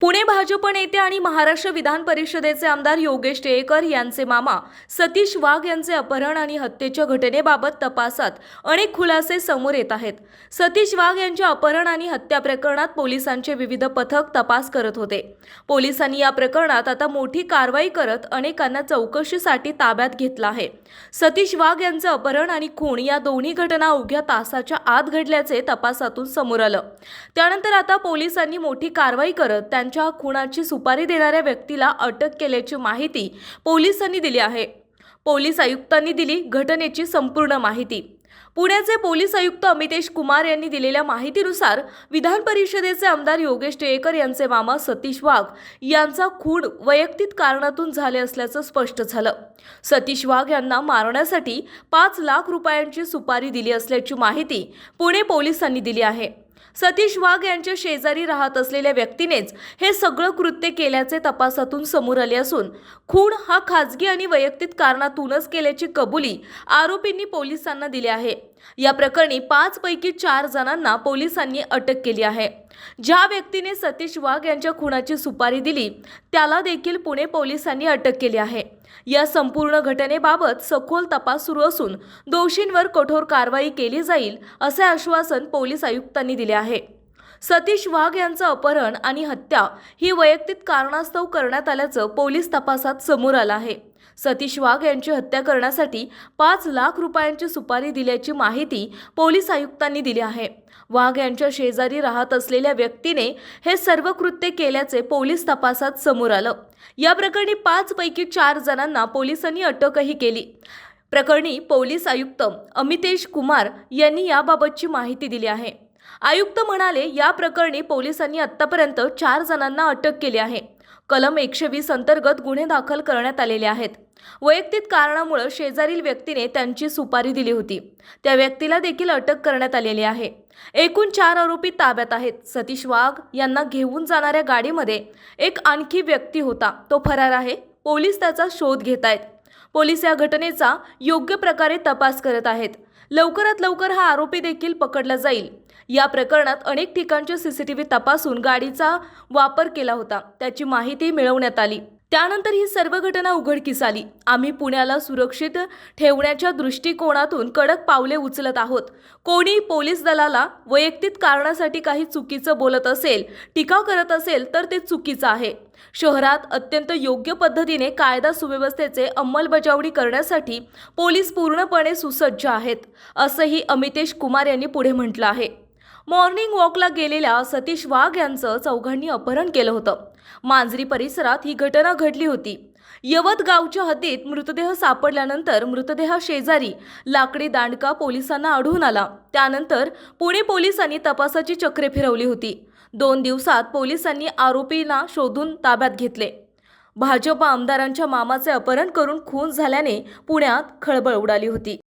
पुणे भाजप नेते आणि महाराष्ट्र विधान परिषदेचे आमदार योगेश टिळेकर यांचे मामा सतीश वाघ यांचे अपहरण आणि हत्येच्या घटनेबाबत तपासात अनेक खुलासे समोर येत आहेत. सतीश वाघ यांच्या अपहरण आणि हत्या प्रकरणात पोलिसांचे विविध पथक तपास करत होते. पोलिसांनी या प्रकरणात आता मोठी कारवाई करत अनेकांना चौकशीसाठी ताब्यात घेतलं आहे. सतीश वाघ यांचं अपहरण आणि खून या दोन्ही घटना अवघ्या तासाच्या आत घडल्याचे तपासातून समोर आलं. त्यानंतर आता पोलिसांनी मोठी कारवाई करत त्यांच्या खुनाची सुपारी देणाऱ्या व्यक्तीला अटक केल्याची माहिती पोलिसांनी दिली आहे. पोलीस आयुक्तांनी दिली घटनेची संपूर्ण माहिती. पुण्याचे पोलीस आयुक्त अमितेश कुमार यांनी दिलेल्या माहितीनुसार विधान परिषदेचे आमदार योगेश टिळेकर यांचे मामा सतीश वाघ यांचा खून वैयक्तिक कारणातून झाले असल्याचं स्पष्ट झालं. सतीश वाघ यांना मारण्यासाठी पाच लाख रुपयांची सुपारी दिली असल्याची माहिती पुणे पोलिसांनी दिली आहे. सतीश वाघ यांच्या शेजारी राहत असलेल्या व्यक्तीनेच हे सगळं कृत्य केल्याचे तपासातून समोर आले असून खून हा खाजगी आणि वैयक्तिक कारणातूनच केल्याची कबुली आरोपींनी पोलिसांना दिली आहे. या प्रकरणी पाच पैकी चार जणांना पोलिसांनी अटक केली आहे. ज्या व्यक्तीने सतीश वाघ यांच्या खुनाची सुपारी दिली त्याला देखील पुणे पोलिसांनी अटक केली आहे. या संपूर्ण घटनेबाबत सखोल तपास सुरू असून दोषींवर कठोर कारवाई केली जाईल असे आश्वासन पोलीस आयुक्तांनी दिले आहे. सतीश वाघ यांचं अपहरण आणि हत्या ही वैयक्तिक कारणास्तव करण्यात आल्याचं पोलीस तपासात समोर आलं आहे. सतीश वाघ यांची हत्या करण्यासाठी पाच लाख रुपयांची सुपारी दिल्याची माहिती पोलीस आयुक्तांनी दिली आहे. वाघ यांच्या शेजारी राहत असलेल्या व्यक्तीने हे सर्व कृत्य केल्याचे पोलीस तपासात समोर आलं. या प्रकरणी पाच पैकी चार जणांना पोलिसांनी अटकही केली. प्रकरणी पोलीस आयुक्त अमितेश कुमार यांनी याबाबतची माहिती दिली आहे. आयुक्त म्हणाले या प्रकरणी पोलिसांनी आत्तापर्यंत चार जणांना अटक केली आहे. कलम एकशे वीस अंतर्गत गुन्हे दाखल करण्यात आलेले आहेत. वैयक्तिक कारणामुळे शेजारील व्यक्तीने त्यांची सुपारी दिली होती. त्या व्यक्तीला देखील अटक करण्यात आलेली आहे. एकूण चार आरोपी ताब्यात आहेत. सतीश वाघ यांना घेऊन जाणाऱ्या गाडीमध्ये एक आणखी व्यक्ती होता. तो फरार आहे. पोलीस त्याचा शोध घेत आहेत. पोलीस या घटनेचा योग्य प्रकारे तपास करत आहेत. लवकरात लवकर हा आरोपी देखील पकडला जाईल. या प्रकरणात अनेक ठिकाणचे सीसीटीव्ही तपासून गाडीचा वापर केला होता. त्याची माहिती मिळवण्यात आली. त्यानंतर ही सर्व घटना उघडकीस आली. आम्ही पुण्याला सुरक्षित ठेवण्याच्या दृष्टिकोनातून कडक पावले उचलत आहोत. कोणी पोलीस दलाला वैयक्तिक कारणासाठी काही चुकीचं बोलत असेल टीका करत असेल तर ते चुकीचं आहे. शहरात अत्यंत योग्य पद्धतीने कायदा सुव्यवस्थेचे अंमलबजावणी करण्यासाठी पोलीस पूर्णपणे सुसज्ज आहेत असंही अमितेश कुमार यांनी पुढे म्हटलं आहे. मॉर्निंग वॉकला गेलेल्या सतीश वाघ यांचं चौघांनी अपहरण केलं होतं. मांजरी परिसरात ही घटना घडली होती. यवत गावच्या हद्दीत मृतदेह सापडल्यानंतर मृतदेह शेजारी लाकडी दांडका पोलिसांना आढळून आला. त्यानंतर पुणे पोलिसांनी तपासाची चक्रे फिरवली होती. दोन दिवसात पोलिसांनी आरोपींना शोधून ताब्यात घेतले. भाजप आमदारांच्या मामाचे अपहरण करून खून झाल्याने पुण्यात खळबळ उडाली होती.